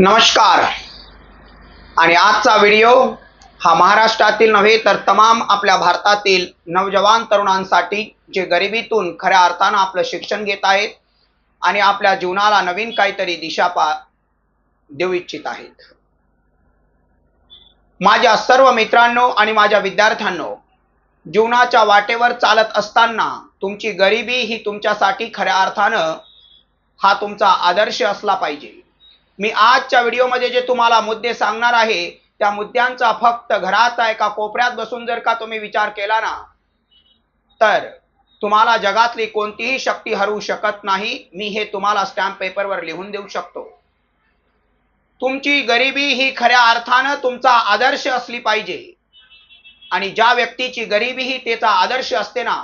नमस्कार. आणि आजचा व्हिडिओ हा महाराष्ट्रातील नव्हे तर तमाम आपल्या भारतातील नवजवान तरुणांसाठी जे गरिबीतून खऱ्या अर्थानं आपलं शिक्षण घेत आहेत आणि आपल्या जीवनाला नवीन काहीतरी दिशा पा देऊ इच्छित आहेत. माझ्या सर्व मित्रांनो आणि माझ्या विद्यार्थ्यांनो जीवनाच्या वाटेवर चालत असताना तुमची गरिबी ही तुमच्यासाठी खऱ्या अर्थानं हा तुमचा आदर्श असला पाहिजे. मी आजच्या व्हिडिओमध्ये जे तुम्हाला मुद्दे सांगणार आहे त्या मुद्द्यांचा फक्त घरात एका कोपऱ्यात बसून जर का तुम्ही विचार केला ना तर तुम्हाला जगातली कोणतीही शक्ती हरवू शकत नाही. मी हे तुम्हाला स्टॅम्प पेपरवर लिहून देऊ शकतो. तुमची गरिबी ही खऱ्या अर्थानं तुमचा आदर्श असली पाहिजे. आणि ज्या व्यक्तीची गरिबी ही त्याचा आदर्श असते ना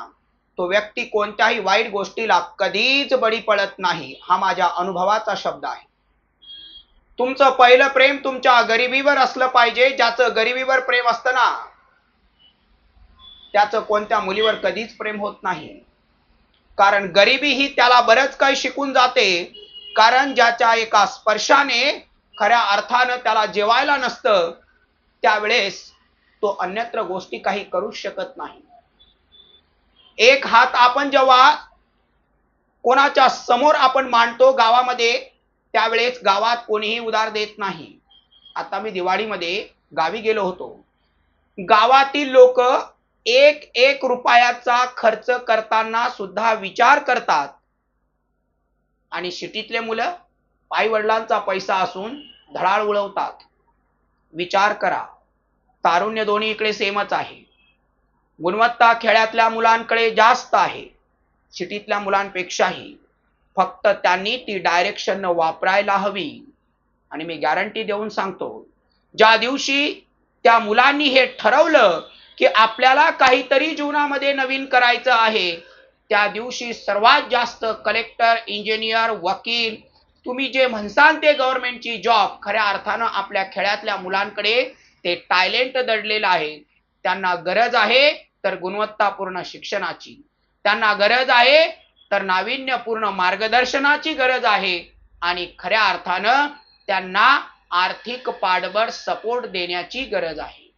तो व्यक्ती कोणत्याही वाईट गोष्टीला कधीच बळी पडत नाही. हा माझ्या अनुभवाचा शब्द आहे. तुमचं पहिलं प्रेम तुमच्या गरिबीवर असलं पाहिजे ज्याचं गरिबीवर प्रेम असतं ना त्याचं कोणत्या मुलीवर कधीच प्रेम होत नाही. कारण गरिबी ही त्याला बरंच काही शिकून जाते कारण ज्याच्या एका स्पर्शाने खऱ्या अर्थानं त्याला जेवायला नसतं त्यावेळेस तो अन्यत्र गोष्टी काही करूच शकत नाही. एक हात आपण जेव्हा कोणाच्या समोर आपण मांडतो गावामध्ये त्यावेळेस गावात कोणीही उधार देत नाही. आता मी दिवाळीमध्ये गावी गेलो होतो. गावातील लोक एक एक रुपयाचा खर्च करताना सुद्धा विचार करतात. आणि सिटीतले मुलं आई वडिलांचा पैसा असून धडाळ उडवतात. विचार करा. तारुण्य दोन्ही इकडे सेमच आहे. गुणवत्ता खेड्यातल्या मुलांकडे जास्त आहे. सिटीतल्या मुलांपेक्षाही. फक्त त्यांनी ती डायरेक्शन वापरायला हवी. आणि मी गॅरंटी देऊन सांगतो ज्या दिवशी त्या मुलांनी हे ठरवलं की आपल्याला काहीतरी जीवनामध्ये नवीन करायचं आहे त्या दिवशी सर्वात जास्त कलेक्टर इंजिनियर वकील तुम्ही जे म्हणसाल ते गव्हर्नमेंटची जॉब खऱ्या अर्थानं आपल्या खेड्यातल्या मुलांकडे ते टायलेंट दडलेलं आहे. त्यांना गरज आहे तर गुणवत्तापूर्ण शिक्षणाची. त्यांना गरज आहे तर नाविन्यपूर्ण मार्गदर्शनाची गरज आहे. आणि खऱ्या अर्थानं त्यांना आर्थिक पाठबळ सपोर्ट देण्याची गरज आहे.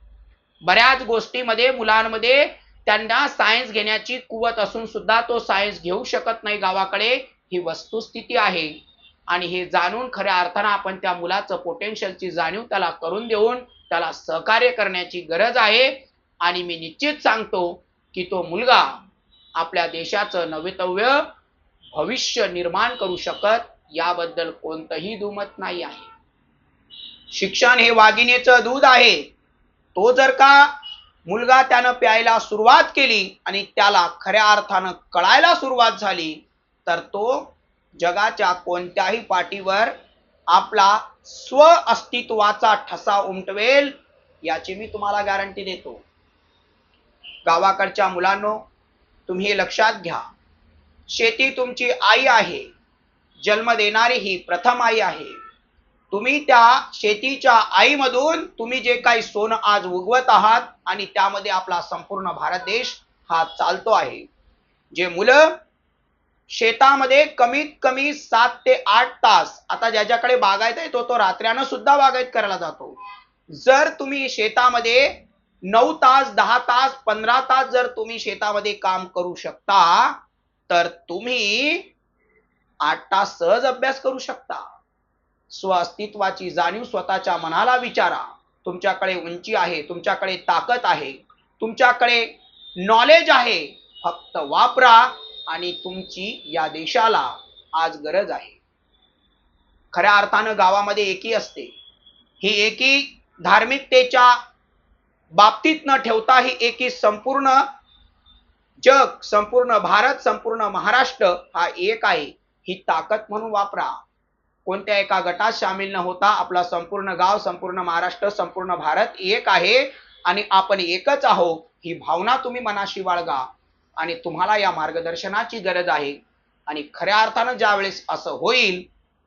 बऱ्याच गोष्टीमध्ये मुलांमध्ये त्यांना सायन्स घेण्याची कुवत असून सुद्धा तो सायन्स घेऊ शकत नाही गावाकडे ही वस्तुस्थिती आहे. आणि हे जाणून खऱ्या अर्थानं आपण त्या मुलाचं पोटेन्शियलची जाणीव त्याला करून देऊन त्याला सहकार्य करण्याची गरज आहे. आणि मी निश्चित सांगतो की तो मुलगा आपल्या देशाचं नवितव्य भविष्य निर्माण करू शकत याबद्दल कोणतंही दुमत नाही आहे. शिक्षण हे वाघिणीचं दूध आहे. तो जर का मुलगा त्यानं प्यायला सुरुवात केली आणि त्याला खऱ्या अर्थानं कळायला सुरुवात झाली तर तो जगाच्या कोणत्याही पाठीवर आपला स्व अस्तित्वाचा ठसा उमटवेल याची मी तुम्हाला गॅरंटी देतो. गावाकडच्या मुलांनो तुम्ही लक्षात घ्या. शेती तुमची आई आहे. जन्म देणारी ही प्रथम आई आहे. तुम्ही त्या शेतीच्या आईमधून तुम्ही जे काही सोनं आज उगवत आहात आणि त्यामध्ये आपला संपूर्ण भारत देश हा चालतो आहे. जे मुलं शेतामध्ये कमीत कमी सात ते आठ तास आता ज्याच्याकडे बागायत आहे तो तो रात्र्यानं सुद्धा बागायत करायला जातो. जर तुम्ही शेतामध्ये नऊ तास दहा तास पंधरा तास जर तुम्ही शेतामध्ये काम करू शकता तर तुम्ही आठ तास सहज अभ्यास करू शकता. स्व अस्तित्वाची जाणीव स्वतःच्या मनाला विचारा. तुमच्याकडे उंची आहे तुमच्याकडे ताकद आहे तुमच्याकडे नॉलेज आहे फक्त वापरा आणि तुमची या देशाला आज गरज आहे. खऱ्या अर्थानं गावामध्ये एकी असते. ही एकी धार्मिकतेच्या बाबतीत न ठेवता ही एकी संपूर्ण जग संपूर्ण भारत संपूर्ण महाराष्ट्र हा एक आहे. ही ताकद म्हणून वापरा. कोणत्या एका गटात सामील न होता आपला संपूर्ण गाव संपूर्ण महाराष्ट्र संपूर्ण भारत एक आहे आणि आपण एकच आहो ही भावना तुम्ही मनाशी बाळगा आणि तुम्हाला या मार्गदर्शनाची गरज आहे. आणि खऱ्या अर्थानं ज्यावेळेस असं होईल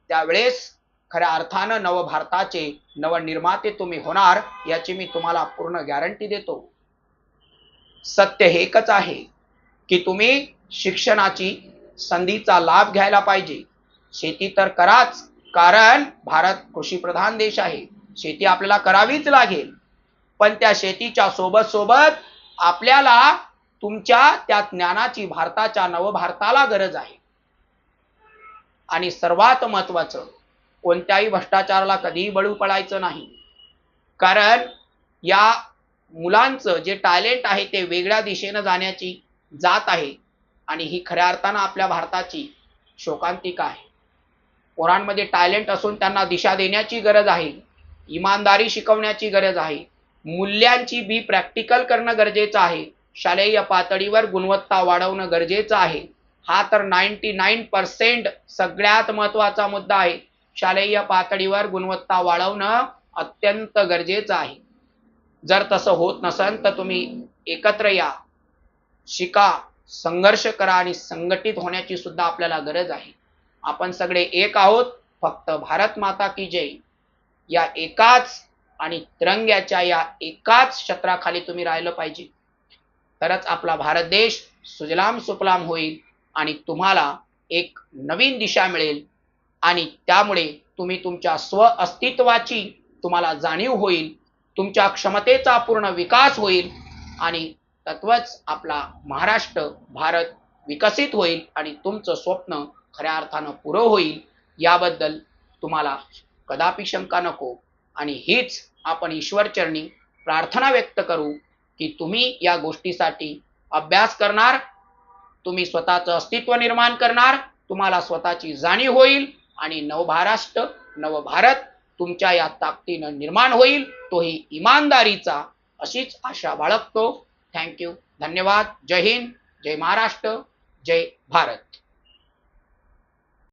त्यावेळेस खऱ्या अर्थानं नवभारताचे नवनिर्माते तुम्ही होणार याची मी तुम्हाला पूर्ण गॅरंटी देतो. सत्य हे एकच आहे की तुम्ही शिक्षणाची संधीचा लाभ घ्यायला पाहिजे. शेती तर कराच कारण भारत कृषीप्रधान देश आहे. शेती आपल्याला करावीच लागेल. पण त्या शेतीच्या सोबत सोबत आपल्याला तुमच्या त्या ज्ञानाची भारताच्या नवभारताला गरज आहे. आणि सर्वात महत्वाचं कोणत्याही भ्रष्टाचाराला कधीही बळू पडायचं नाही. कारण या मुलांचं जे टॅलेंट आहे ते वेगळ्या दिशेनं जाण्याची जात आहे. आणि ही खऱ्या अर्थानं आपल्या भारताची शोकांतिका आहे. पोरांमध्ये टॅलेंट असून त्यांना दिशा देण्याची गरज आहे इमानदारी शिकवण्याची गरज आहे मूल्यांची बी प्रॅक्टिकल करणं गरजेचं आहे शालेय पातळीवर गुणवत्ता वाढवणं गरजेचं आहे. हा तर नाईन्टी नाईन पर्सेंट सगळ्यात महत्त्वाचा मुद्दा आहे. शालेय पातळीवर गुणवत्ता वाढवणं अत्यंत गरजेचं आहे. जर तसं होत नसेल तर तुम्ही एकत्र या. शिका संघर्ष करा आणि संघटित होण्याची सुद्धा आपल्याला गरज आहे. आपण सगळे एक आहोत फक्त भारत माता की जय. या एकाच आणि तिरंग्याच्या या एकाच क्षेत्राखाली तुम्ही राहिलं पाहिजे. तरच आपला भारत देश सुजलाम सुफलाम होईल आणि तुम्हाला एक नवीन दिशा मिळेल. आणि त्यामुळे तुम्ही तुमच्या स्व अस्तित्वाची तुम्हाला जाणीव होईल तुमच्या क्षमतेचा पूर्ण विकास होईल आणि तत्वच आपला महाराष्ट्र भारत विकसित होईल आणि तुमचं स्वप्न खऱ्या अर्थानं पुरं होईल. याबद्दल तुम्हाला कदापि शंका नको आणि हीच आपण ईश्वरचरणी प्रार्थना व्यक्त करू की तुम्ही या गोष्टीसाठी अभ्यास करणार तुम्ही स्वतःचं अस्तित्व निर्माण करणार तुम्हाला स्वतःची जाणीव होईल आणि नवभाराष्ट्र नवभारत तुमच्या या ताकदीनं निर्माण होईल तोही इमानदारीचा अशीच आशा बाळगतो. थँक्यू धन्यवाद. जय हिंद. जय महाराष्ट्र. जय भारत.